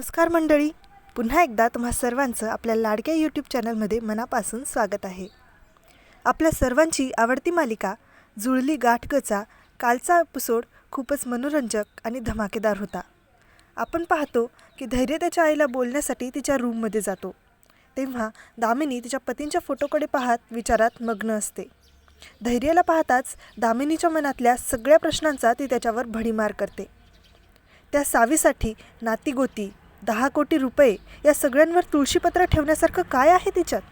नमस्कार मंडळी. पुन्हा एकदा तुम्हा सर्वांचं आपल्या लाडक्या यूट्यूब चॅनलमध्ये मनापासून स्वागत आहे. आपल्या सर्वांची आवडती मालिका जुळली गाठगचा कालचा एपिसोड खूपच मनोरंजक आणि धमाकेदार होता. आपण पाहतो की धैर्य त्याच्या आईला बोलण्यासाठी तिच्या रूममध्ये जातो. तेव्हा दामिनी तिच्या पतींच्या फोटोकडे पाहत विचारात मग्न असते. धैर्याला पाहताच दामिनीच्या मनातल्या सगळ्या प्रश्नांचा ती त्याच्यावर भडीमार करते. त्या सावीसाठी नातीगोती दहा कोटी रुपये या सगळ्यांवर तुळशीपत्र ठेवण्यासारखं काय आहे तिच्यात?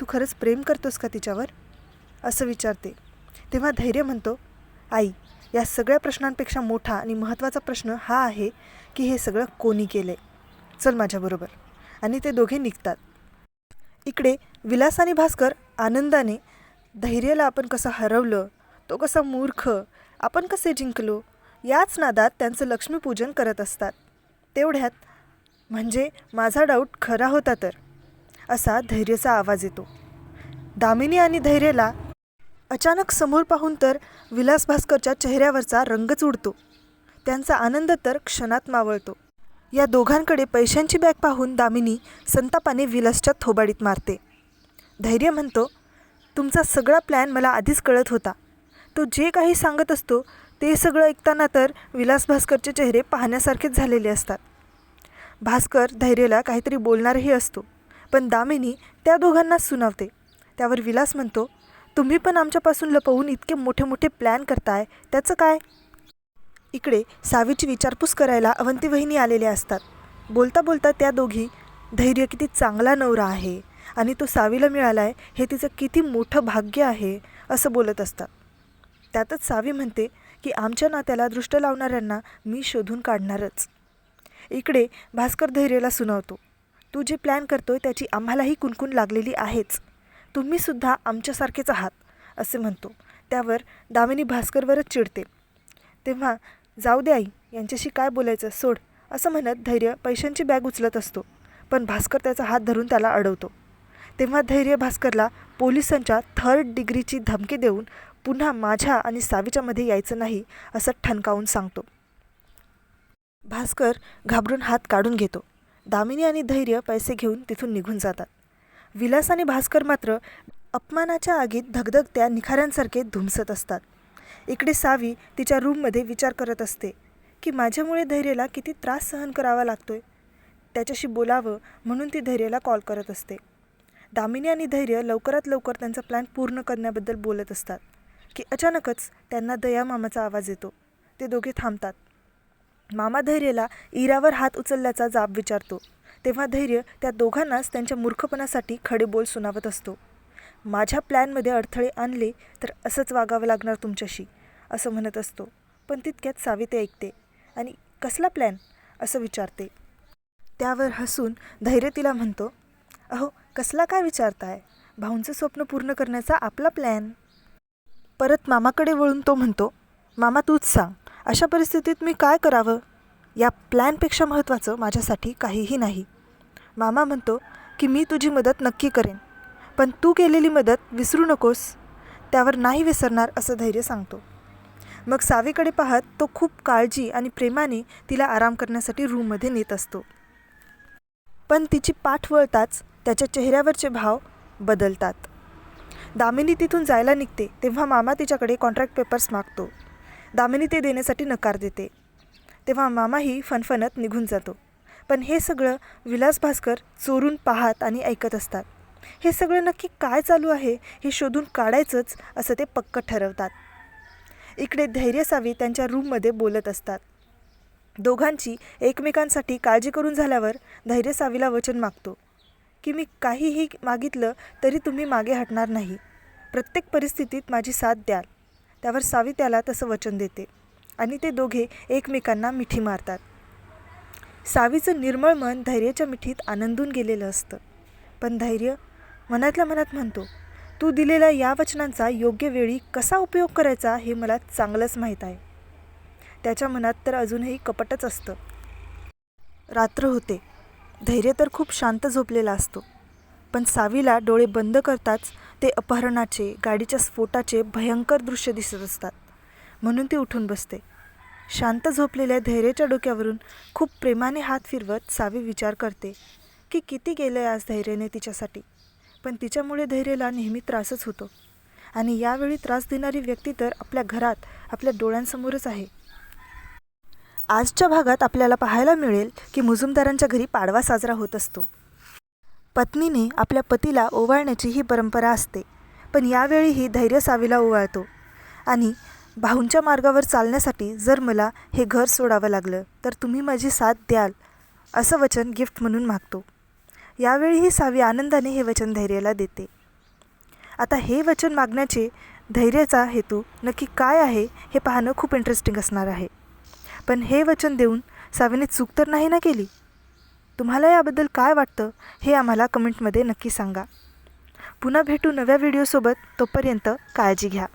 तू खरंच प्रेम करतोस का तिच्यावर? असं विचारते. तेव्हा धैर्य म्हणतो आई या सगळ्या प्रश्नांपेक्षा मोठा आणि महत्त्वाचा प्रश्न हा आहे की हे सगळं कोणी केलं आहे चल माझ्याबरोबर आणि ते दोघे निघतात. इकडे विलास आणि भास्कर आनंदाने धैर्याला आपण कसं हरवलं तो कसा मूर्ख आपण कसे जिंकलो याच नादात त्यांचं लक्ष्मीपूजन करत असतात. तेवढ्यात म्हणजे माझा डाऊट खरा होता तर. असा धैर्यचा आवाज येतो. दामिनी आणि धैर्यला अचानक समोर पाहून तर विलास भास्करच्या चेहऱ्यावरचा रंगच उडतो त्यांचा आनंद तर क्षणात मावळतो. या दोघांकडे पैशांची बॅग पाहून दामिनी संतापाने विलासच्या थोबाडीत मारते. धैर्य म्हणतो तुमचा सगळा प्लॅन मला आधीच कळत होता. तो जे काही सांगत असतो ते सगळं ऐकताना तर विलास भास्करचे चेहरे पाहण्यासारखेच झालेले असतात. भास्कर धैर्यला काहीतरी बोलणारही असतो. पण दामिनी त्या दोघांना सुनावते. त्यावर विलास म्हणतो तुम्ही पण आमच्यापासून लपवून इतके मोठे मोठे प्लॅन करताय त्याचं काय? इकडे सावीची विचारपूस करायला अवंती वहिनी आलेल्या असतात. बोलता बोलता त्या दोघी धैर्य किती चांगला नवरा आहे आणि तो सावीला मिळाला आहे हे तिचं किती मोठं भाग्य आहे असं बोलत असतात. त्यातच सावी म्हणते की आमच्या नात्याला दृष्ट लावणाऱ्यांना मी शोधून काढणारच. इकडे भास्कर धैर्याला सुनावतो. तू जे प्लॅन करतोय त्याची आम्हालाही कुणकुण लागलेली आहेच. तुम्हीसुद्धा आमच्यासारखेच आहात असे म्हणतो. त्यावर दामिनी भास्करवरच चिडते. तेव्हा जाऊ दे आई यांच्याशी काय बोलायचं सोड असं म्हणत धैर्य पैशांची बॅग उचलत असतो. पण भास्कर त्याचा हात धरून त्याला अडवतो. तेव्हा धैर्य भास्करला पोलिसांच्या थर्ड डिग्रीची धमकी देऊन पुन्हा माझ्या आणि सावीच्यामध्ये यायचं नाही असं ठणकावून सांगतो. भास्कर घाबरून हात काढून घेतो. दामिनी आणि धैर्य पैसे घेऊन तिथून निघून जातात. विलास आणि भास्कर मात्र अपमानाच्या आगीत धगधगत्या निखाऱ्यांसारखे धुमसत असतात. इकडे सावी तिच्या रूममध्ये विचार करत असते की माझ्यामुळे धैर्याला किती त्रास सहन करावा लागतोय त्याच्याशी बोलावं म्हणून ती धैर्यला कॉल करत असते. दामिनी आणि धैर्य लवकरात लवकर त्यांचा प्लॅन पूर्ण करण्याबद्दल बोलत असतात की अचानकच त्यांना दया मामाचा आवाज येतो. ते दोघे थांबतात. मामा धैर्यला इरावर हात उचलल्याचा जाब विचारतो. तेव्हा धैर्य त्या दोघांनाच त्यांच्या मूर्खपणासाठी खडे बोल सुनावत असतो. माझ्या प्लॅनमध्ये अडथळे आणले तर असंच वागावं लागणार तुमच्याशी असं म्हणत असतो. पण तितक्यात साविते ऐकते आणि कसला प्लॅन? असं विचारते. त्यावर हसून धैर्य तिला म्हणतो अहो कसला काय विचारताय? भाऊंचं स्वप्न पूर्ण करण्याचा आपला प्लॅन? परत मामाकडे वळून तो म्हणतो मामा तूच सांग. अशा परिस्थितीत मी काय करावं? या प्लॅनपेक्षा महत्त्वाचं माझ्यासाठी काहीही नाही. मामा म्हणतो की मी तुझी मदत नक्की करेन. पण तू केलेली मदत विसरू नकोस. त्यावर नाही विसरणार असं धैर्य सांगतो. मग सावीकडे पाहत तो खूप काळजी आणि प्रेमाने तिला आराम करण्यासाठी रूममध्ये नेत असतो. पण तिची पाठ वळताच त्याच्या चेहऱ्यावरचे भाव बदलतात. दामिनी तिथून जायला निघते तेव्हा मामा तिच्याकडे कॉन्ट्रॅक्ट पेपर्स मागतो. दामिनी ते देण्यासाठी नकार देते. तेव्हा मामाही फणफणत निघून जातो. पण हे सगळं विलास भास्कर चोरून पाहत आणि ऐकत असतात. हे सगळं नक्की काय चालू आहे हे शोधून काढायचंच असं ते पक्क ठरवतात. इकडे धैर्य सावी त्यांच्या रूममध्ये बोलत असतात. दोघांची एकमेकांसाठी काळजी करून झाल्यावर धैर्य सावीला वचन मागतो. की मी काहीही मागितलं तरी तुम्ही मागे हटणार नाही. प्रत्येक परिस्थितीत माझी साथ द्याल. त्यावर सावी त्याला तसं वचन देते. आणि ते दोघे एकमेकांना मिठी मारतात. सावीचं निर्मळ मन धैर्याच्या मिठीत आनंदून गेलेलं असतं. पण धैर्य मनातल्या मनात म्हणतो तू दिलेल्या या वचनांचा योग्य वेळी कसा उपयोग करायचा हे मला चांगलंच माहीत आहे. त्याच्या मनात तर अजूनही कपटच असतं. रात्र होते. धैर्य तर खूप शांत झोपलेला असतो. पण सावीला डोळे बंद करताच ते अपहरणाचे गाडीच्या स्फोटाचे भयंकर दृश्य दिसत असतात. म्हणून ती उठून बसते. शांत झोपलेल्या धैर्याच्या डोक्यावरून खूप प्रेमाने हात फिरवत सावी विचार करते की किती गेलं आज धैर्याने तिच्यासाठी? पण तिच्यामुळे धैर्याला नेहमी त्रासच होतो. आणि यावेळी त्रास देणारी व्यक्ती तर आपल्या घरात आपल्या डोळ्यांसमोरच आहे. आजच्या भागात आपल्याला पाहायला मिळेल की मुजुमदारांच्या घरी पाडवा साजरा होत असतो. पत्नीने आपल्या पतीला ओवाळण्याची ही परंपरा असते पण यावेळीही धैर्य सावीला ओवाळतो. आणि भाऊंच्या मार्गावर चालण्यासाठी जर मला हे घर सोडावं लागलं तर तुम्ही माझी साथ द्याल असं वचन गिफ्ट म्हणून मागतो. यावेळीही सावी आनंदाने हे वचन धैर्याला देते. आता हे वचन मागण्याचे धैर्याचा हेतू नक्की काय आहे हे पाहणं खूप इंटरेस्टिंग असणार आहे. पण हे वचन देऊन सावीने चूक तर नाही ना केली? तुम्हाला याबद्दल काय वाटतं हे आम्हाला कमेंटमध्ये नक्की सांगा. पुन्हा भेटू नव्या व्हिडिओसोबत तोपर्यंत काळजी घ्या.